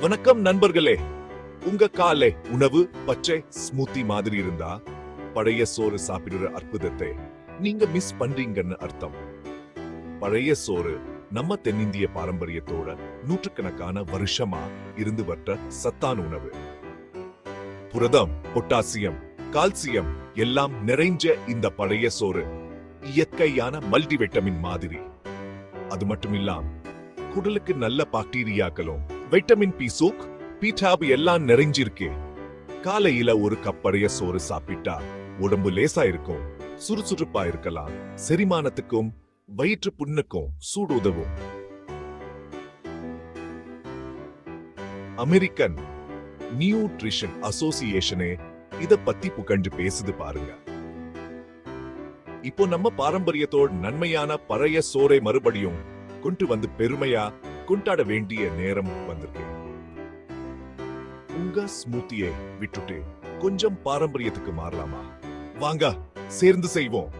வணக்கம் நண்பர்களே. உங்க காலை உணவு பச்சை ஸ்மூத்தி மாதிரி இருந்தா பழைய சோறு சாப்பிடுற அற்புதத்தை நீங்க மிஸ் பண்றீங்கன்னு அர்த்தம். பழைய சோறு நம்ம தென்னிந்திய பாரம்பரியத்தோட நூற்றுக்கணக்கான வருஷமா இருந்து வர்ற சத்தான உணவு. புரதம் பொட்டாசியம் கால்சியம் எல்லாம் நிறைஞ்ச இந்த பழைய சோறு இயற்கையான மல்டிவிட்டமின் மாதிரி. அது மட்டும் இல்லாம குடலுக்கு நல்ல பாக்டீரியாக்களும் வைட்டமின் பி சூக் பீட்டாபு எல்லாம் நிறைஞ்சிருக்கு. காலையில ஒரு கப்பறைய சோறு சாப்பிட்டா உடம்பு லேசா இருக்கும் சுறுசுறுப்பா இருக்கலாம் செரிமானத்துக்கும் வயிற்று புண்ணுக்கும் சூடு உதவும் அமெரிக்கன் நியூட்ரிஷன் அசோசியேஷனே இத பத்தி புகழ்ந்து பேசுது பாருங்க. இப்போ நம்ம பாரம்பரியத்தோட நன்மையான பழைய சோறை மறுபடியும் கொண்டு வந்து பெருமையா கொண்டாட வேண்டிய நேரம் வந்திருக்கு. உங்க ஸ்மூத்தியை விட்டுட்டு கொஞ்சம் பாரம்பரியத்துக்கு மாறலாமா? வாங்க சேர்ந்து செய்வோம்.